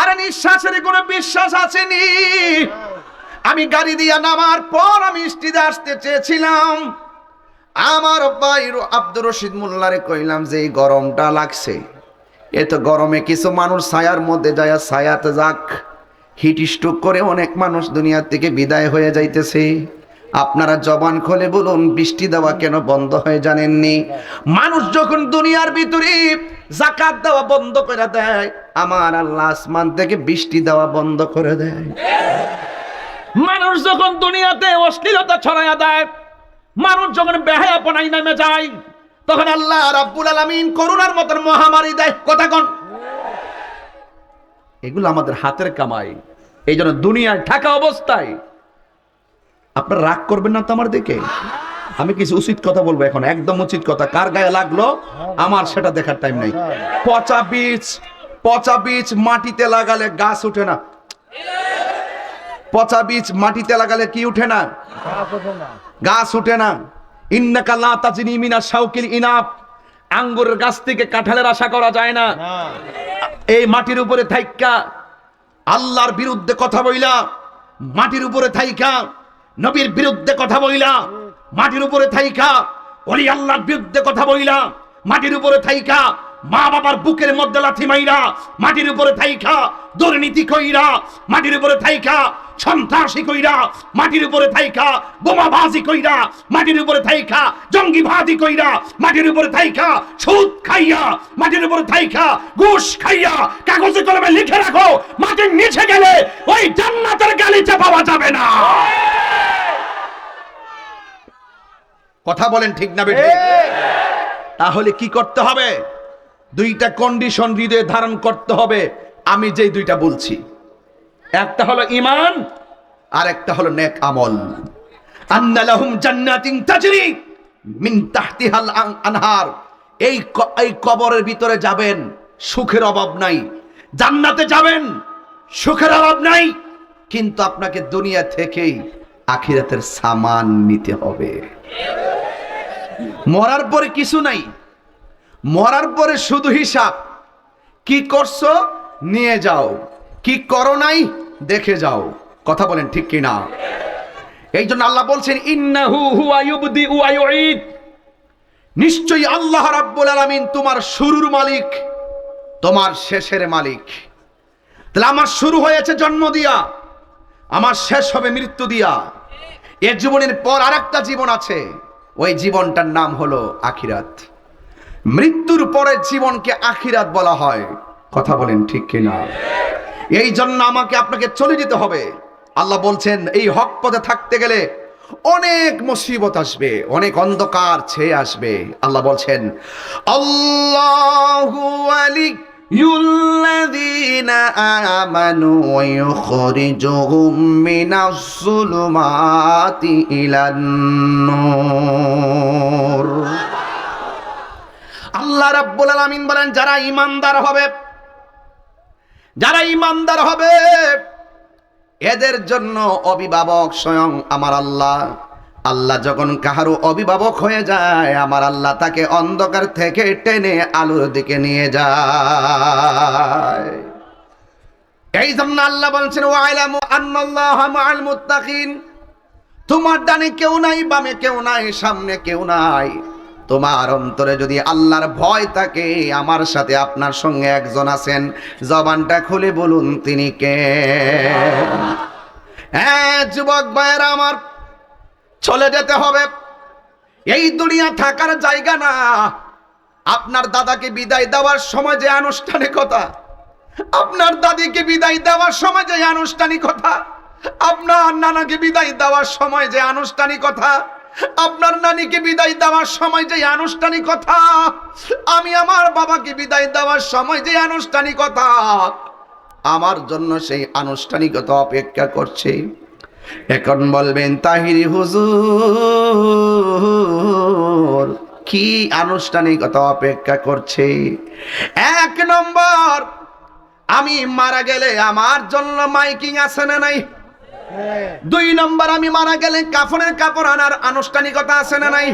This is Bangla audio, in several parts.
আর নিঃশ্বাসের কোনো বিশ্বাস আসেনি। আমি গাড়ি দিয়া নামার পর আমি স্টিদে আসতে চেয়েছিলাম। আমার ভাই আব্দুর রশিদ মোল্লারে কইলাম যে, এই গরমটা লাগছে। এ তো গরমে কিছু মানুষ ছায়ার মধ্যে যায় ছায়াতে যাক। হিট স্ট্রোক করে অনেক মানুষ দুনিয়ার থেকে বিদায় হয়ে যাইতেছে। আপনারা জবান খোলে বলুন, বৃষ্টি দেওয়া কেন বন্ধ হয়ে জানেননি? মানুষ যখন দুনিয়ার ভিতরে জাকাত দেওয়া বন্ধ করে দেয়, আমার আল্লাহ আসমান থেকে বৃষ্টি দেওয়া বন্ধ করে দেয়। মানুষ যখন দুনিয়াতে অশ্লীলতা ছড়াইয়া দেয়, মানুষ যখন বেহায়াপনায় নেমে যায়, তখন আল্লাহ রাব্বুল আলামিন করুণার মতন মহামারী দেয়। কথা কোন। এগুলো আমাদের হাতের কামাই। এই জন্য দুনিয়ায় থাকা অবস্থায় আপনার রাগ করবেন না তো আমার দিকে? আমি কিছু উচিত কথা বলব এখন একদম উচিত কথা। কার গায়ে লাগল? আমার সেটা দেখার টাইম নাই। পচা বীজ পচা বীজ মাটিতে লাগালে গাছ উঠে না। পচা বীজ মাটিতে লাগালে কি উঠে না? গাছ উঠে না। ইন্নাকা লা তাজনি মিনা শাউকিল ইনাপ আঙ্গুরের গাছ থেকে কাঁঠালের আশা করা যায় না। এই মাটির উপরে থাইকা আল্লাহর বিরুদ্ধে কথা বইলা মাটির উপরে থাইকা নবীর বিরুদ্ধে কথা বইলা মাটির উপরে থাইকা, ওলি আল্লাহর বিরুদ্ধে কথা বইলা মাটির উপরে থাইকা, মা বাবার বুকের মধ্যে লাথি মাইরা, মাটির উপরে থাইকা, দুর্নীতি কইরা, মাটির উপরে থাইকা, সন্ত্রাসী কইরা, মাটির উপরে থাইকা, বোমাবাজি কইরা, মাটির উপরে থাইকা জঙ্গিবাজি কইরা, মাটির উপরে থাইকা, সুদ খাইয়া, মাটির উপরে থাইকা, ঘুষ খাইয়া, কাগজে কলমে লিখে রাখো, মাটির নিচে গেলে ওই জান্নাতের গালিচা পাওয়া যাবে না। কথা বলেন ঠিক না বেঠিক? তাহলে কি করতে হবে? দুইটা কন্ডিশন হৃদয়ে ধারণ করতে হবে। আমি যেই দুইটা বলছি। একটা হলো ইমান আর একটা হলো নেক আমল। আন্না লাহুম জান্নাতিন তাজরি মিন তাহতিহাল আনহার। এই এই কবরের ভিতরে যাবেন সুখের অভাব নাই। জান্নাতে যাবেন সুখের অভাব নাই। কিন্তু আপনাকে দুনিয়া থেকেই আখিরাতের সামান নিতে হবে। মরার পরে কিছু নাই। মরার পরে শুধু হিসাব। কি করছ? নিয়ে যাও। কি করো নাই? দেখে যাও। কথা বলেন ঠিক কি না এই জন্য আল্লাহ বলছেন, ইন্নাহু হুয়া ইউবদি ওয়া ইউঈদ। নিশ্চয়ই আল্লাহ রাব্বুল আলামিন তোমার শুরুর মালিক, তোমার শেষের মালিক। তাহলে আমার শুরু হয়েছে জন্ম দিয়া, আমার শেষ হবে মৃত্যু দিয়া। এ জীবনের পর আরেকটা জীবন আছে। ওই জীবনটার নাম হলো আখিরাত। মৃত্যুর পরের জীবনকে আখিরাত বলা হয়। কথা বলেন ঠিক কিনা? এই জন্য আমাকে আপনাকে চলে যেতে হবে। আল্লাহ বলছেন, এই হক পথে থাকতে গেলে অনেক মুসিবত আসবে, অনেক অন্ধকার ছেয়ে আসবে। আল্লাহ বলছেন, আল্লাহু আলী الذين آمنوا ويخرجهم من الظلمات إلى النور আল্লাহ রাব্বুল আলামিন বলেন যারা ইমানদার হবে যারা ইমানদার হবে এদের জন্য অভিভাবক স্বয়ং আমার আল্লাহ আল্লাহ যখন কাহারও অভিভাবক হয়ে যায়, আমার আল্লাহ তাকে অন্ধকার থেকে টেনে আলোর দিকে নিয়ে যায়। এই জন্য আল্লাহ বলছেন, ওয়াইলামু আন্নাল্লাহ মাআল মুত্তাকিন। তোমার ডানে কেউ নাই, বামে কেউ নাই, সামনে কেউ নাই। তোমার অন্তরে যদি আল্লাহর ভয় থাকে, আমার সাথে আপনার সঙ্গে একজন আছেন। জবানটা খুলে বলুন, তিনি কে? হ্যাঁ যুবক ভাইয়েরা আমার চলে যেতে হবে। এই দুনিয়া থাকার জায়গা না। আপনার দাদাকে বিদায় দেওয়ার সময় যে আনুষ্ঠানিকতা, আপনার দাদিকে বিদায় দেওয়ার সময় যে আনুষ্ঠানিকতা, আপনার নানাকে বিদায় দেওয়ার সময় যে আনুষ্ঠানিকতা, আপনার নানিকে বিদায় দেওয়ার সময় যে আনুষ্ঠানিকতা, আমি আমার বাবাকে বিদায় দেওয়ার সময় যে আনুষ্ঠানিকতা, আমার জন্য সেই আনুষ্ঠানিকতা অপেক্ষা করছে। এখন বলবেন, তাহিরি হুজুর, কি আনুষ্ঠানিকতা অপেক্ষা করছে? এক নম্বর, আমি মারা গেলে আমার জন্য মাইকিং আছে না নাই? দুই নম্বর, আমি মারা গেলে কাফনের কাপড় আনার আনুষ্ঠানিকতা আছে না নাই?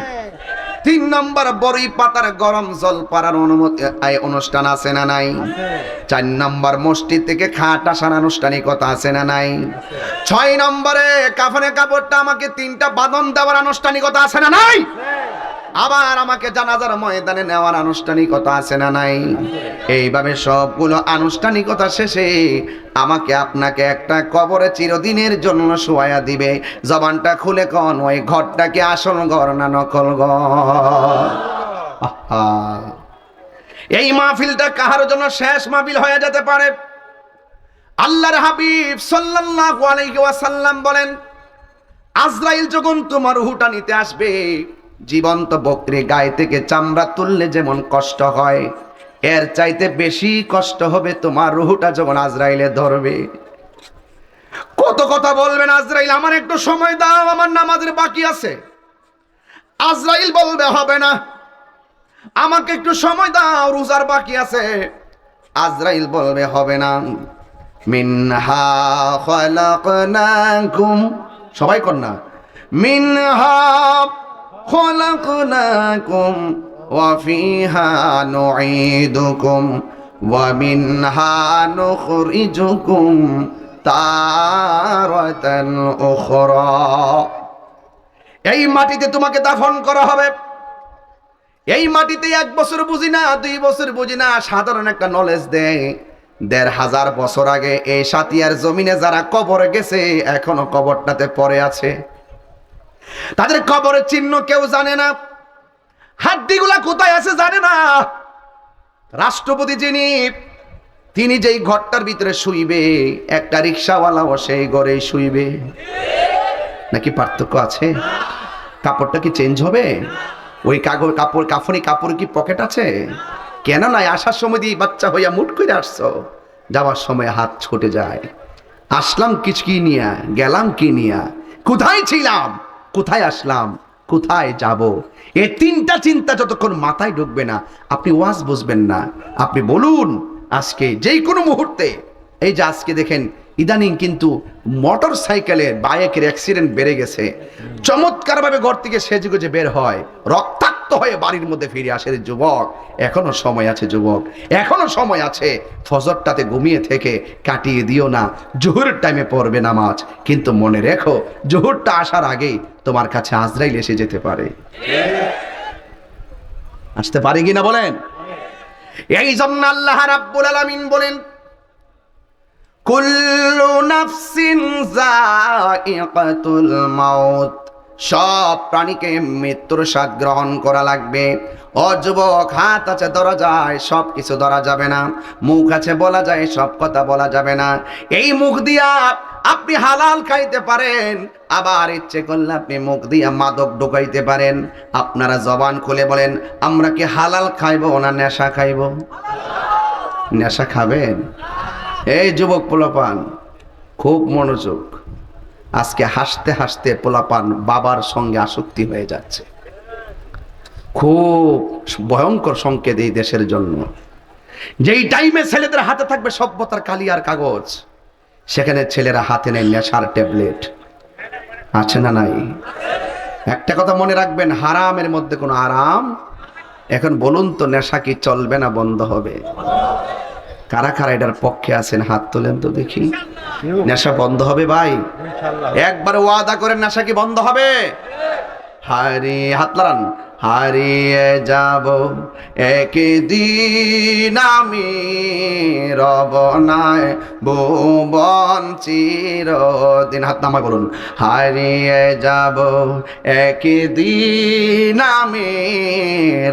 তিন নম্বর বড়ই পাতার গরম জল পাড়ার অনুমতি অনুষ্ঠান আছে না নাই? চার নম্বর মসজিদ থেকে খাট আসার আনুষ্ঠানিকতা আছে না নাই? ছয় নম্বরে কাফনে কাপড়টা আমাকে তিনটা বাদন দেওয়ার আনুষ্ঠানিকতা আছে না নাই? আবার আমাকে জানাজার ময়দানে নেওয়ার আনুষ্ঠানিকতা আছে না নাই? এইভাবে সবগুলো আনুষ্ঠানিকতা শেষে আমাকে আপনাকে একটা কবরে চিরদিনের জন্য শোয়া দিবে। জবানটা খুলে কন, ওই ঘরটাকে আসল ঘর না নকল ঘর। এই মাহফিলটা কাহার জন্য শেষ মাহফিল হয়ে যেতে পারে? আল্লাহর হাবিব সাল্লাল্লাহু আলাইহি ওয়াসাল্লাম বলেন, আজরাইল যখন তোমার রুহুটা নিতে আসবে জীবন্ত বকরি গায়ে থেকে চামড়া তুললে যেমন কষ্ট হয়, এর চাইতে বেশি কষ্ট হবে তোমার রুহুটা যখন আজরাইলে ধরবে। কত কথা বলবেন আজরাইল, আমার একটু সময় দাও, আমার নামাজের বাকি আছে। আজরাইল বলবে, হবে না। আমাকে একটু সময় দাও, রোজার বাকি আছে। আজরাইল বলবে, হবে না। মিনহা সবাই না। মিনহা ফিহা নুঈদুকুম, ওয়া মিনহা নুখরিজুকুম তারাতান উখরা। এই মাটিতে তোমাকে দাফন করা হবে। এই মাটিতে এক বছর বুঝি না, দুই বছর বুঝি না, সাধারণ একটা নলেজ দেয় দেড় হাজার বছর আগে এই সাতিয়ার জমিনে যারা কবরে গেছে, এখনও কবরটাতে পড়ে আছে। তাদের কবরের চিহ্ন কেউ জানে না। হাড্ডিগুলা কোথায় আছে জানে না। রাষ্ট্রপতি যিনি, তিনি যেই ঘরটার ভিতরে শুইবে, একটা রিক্সাওয়ালাও সেই ঘরে শুইবে। নাকি পার্থক্য আছে? কাপড়টা কি চেঞ্জ হবে? ওই কাগজ কাপড় কাফনি কাপড় কি পকেট আছে? কেন নাই? আসার সময় দিয়ে বাচ্চা হইয়া মুট করে আসছো? যাওয়ার সময় হাত ছুটে যায়। আসলাম কিছু কি নিয়া? গেলাম কি নিয়া? কোথায় ছিলাম? কোথায় আসলাম? কোথায় যাব? এই তিনটা চিন্তা যতক্ষণ মাথায় ঢুকবে না, আপনি ওয়াজ বুঝবেন না। আপনি বলুন, আজকে যেই কোনো মুহূর্তে, এই যে আজকে দেখেন, ইদানিং কিন্তু মোটর সাইকেলের বাইকের অ্যাক্সিডেন্ট বেড়ে গেছে। চমৎকারভাবে ঘর থেকে সেজে গুজে বের হয়। রক্তাক্ত হয়ে বাড়ির মধ্যে ফিরে আসে যুবক। এখনও সময় আছে যুবক। এখনও সময় আছে। ফজরটাতে ঘুমিয়ে থেকে কাটিয়ে দিও না। জোহরের টাইমে পড়বে নামাজ। কিন্তু মনে রেখো, জোহরটা আসার আগেই তোমার কাছে আজরাইল এসে যেতে পারে। আসতে পারে কিনা বলেন? এই জন্য আল্লাহ রাব্বুল আলামিন বলেন, কুল্লু নাফসিন যায়িকাতুল মাউত। সব প্রাণীকে মৃত্যুর স্বাদ গ্রহণ করা লাগবে। অযুবক হাত আছে ধরা যায় সব কিছু ধরা যাবে না। মুখ আছে, বলা যায়, সব কথা বলা যাবে না। এই মুখ দিয়া আপনি হালাল খাইতে পারেন, আবার ইচ্ছে করলে আপনি মুখ দিয়া মাদক ঢুকাইতে পারেন। আপনারা জবান খুলে বলেন, আমরা কি হালাল খাইবো না নেশা খাইবো? নেশা খাবেন? এই যুবক পোলাপান, খুব মনোযোগ। আজকে হাসতে হাসতে পোলাপান বাবার সঙ্গে আসক্তি হয়ে যাচ্ছে। খুব ভয়ঙ্কর সংকেত এই দেশের জন্য। যেই টাইমে ছেলেদের হাতে থাকবে সভ্যতার কালিয়ার কাগজ, সেখানে ছেলেরা হাতে নেয় নেশার ট্যাবলেট। আছে না নাই? একটা কথা মনে রাখবেন, হারামের মধ্যে কোনো আরাম? এখন বলুন তো, নেশা কি চলবে না বন্ধ হবে? কারা কারা এটার পক্ষে আছেন? হাত তোলেন তো দেখি। নেশা বন্ধ হবে ভাই। একবার ওয়াদা করেন নেশা কি বন্ধ হবে? হারিয়ে হাত লাগান হারিয়ে যাব একদিন আমি রব নাই ভুবন চিরদিন। হাত নামায় বলুন, হারিয়ে যাব একদিন আমি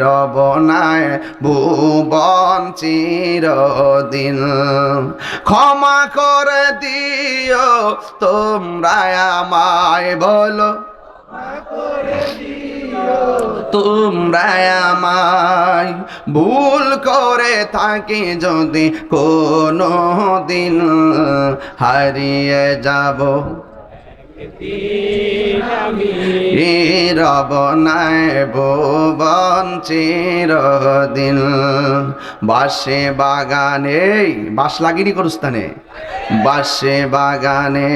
রব নাই ভুবন চিরদিন। ক্ষমা করে দিও তোমরা আমায় বলো। তোমরা আমায় ভুল করে থাকি যদি কোনো দিন হারিয়ে যাব। রব নাই ভুবন চিরদিন। বাসে বাগানে বাস লাগিনি করস্থানে। বাসে বাগানে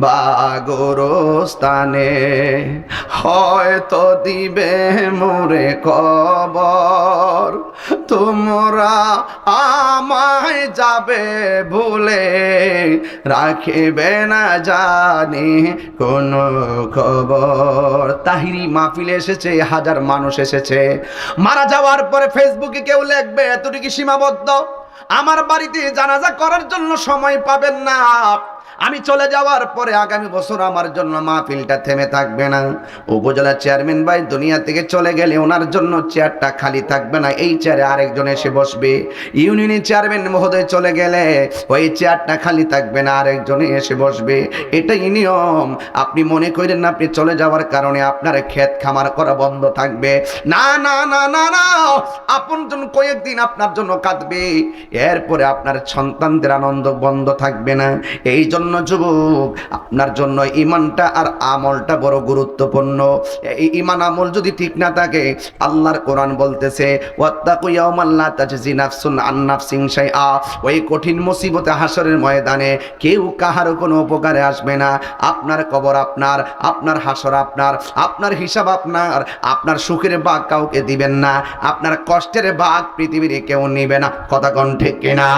বা গোরস্থানে হয়তো দিবে মোরে কবর তোমরা আমায় যাবে ভুলে রাখিবে না জানি কোন খবর। তাহিরি মাহফিলে এসেছে, হাজার মানুষ এসেছে। মারা যাওয়ার পরে ফেসবুকে কেউ লিখবে, এতটুকু সীমাবদ্ধ? আমার বাড়িতে জানাজা করার জন্য সময় পাবেন না। আমি চলে যাওয়ার পরে আগামী বছর আমার জন্য মাহফিলটা থেমে থাকবে না। উপজেলা চেয়ারম্যান ভাই দুনিয়া থেকে চলে গেলে ওনার জন্য চেয়ারটা খালি থাকবে না। এই চেয়ারে আরেকজন এসে বসবে। ইউনিয়নের চেয়ারম্যান মহোদয় চলে গেলে ওই চেয়ারটা খালি থাকবে না, আরেকজন এসে বসবে। এটাই নিয়ম। আপনি মনে করেন না, আপনি চলে যাওয়ার কারণে আপনার ক্ষেত খামার করা বন্ধ থাকবে। না না না না না। আপন জন কয়েকদিন আপনার জন্য কাঁদবে। এরপরে আপনার সন্তানদের আনন্দ বন্ধ থাকবে না। এই জন্য যুবক। আপনার জন্য ইমানটা আর আমলটা বড় গুরুত্বপূর্ণ। এই ইমান আমল যদি ঠিক না থাকে, আল্লাহর কোরআন বলতেছে ওই কঠিন মুসিবতে হাসরের ময়দানে কেউ কাহারও কোনো উপকারে আসবে না। আপনার কবর আপনার আপনার হাসর আপনার আপনার হিসাব আপনার আপনার সুখের ভাগ কাউকে দিবেন না। আপনার কষ্টের ভাগ পৃথিবীর কেউ নিবে না। কথা কোন ঠিক কিনা?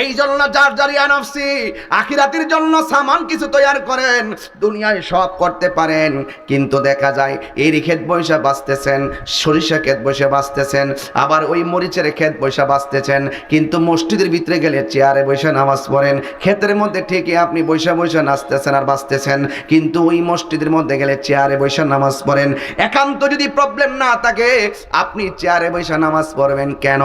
এই জন্য যার জারিয়া নফসি আখিরাতের জন্য সামান কিছু তৈয়ার করেন, দুনিয়ায় সব করতে পারেন। কিন্তু দেখা যায় এই ক্ষেত বৈশা বাঁচতেছেন সরিষা ক্ষেত বসে বাঁচতেছেন, আবার ওই মরিচের ক্ষেত বৈশা বাঁচতেছেন। কিন্তু মসজিদের ভিতরে গেলে চেয়ারে বসে নামাজ পড়েন, ক্ষেতের মধ্যে ঠিকই আপনি বৈশা বৈশা নাচতেছেন আর বাঁচতেছেন, কিন্তু ওই মসজিদের মধ্যে গেলে চেয়ারে বৈশা নামাজ পড়েন। একান্ত যদি প্রবলেম না থাকে, আপনি চেয়ারে বৈশা নামাজ পড়বেন কেন?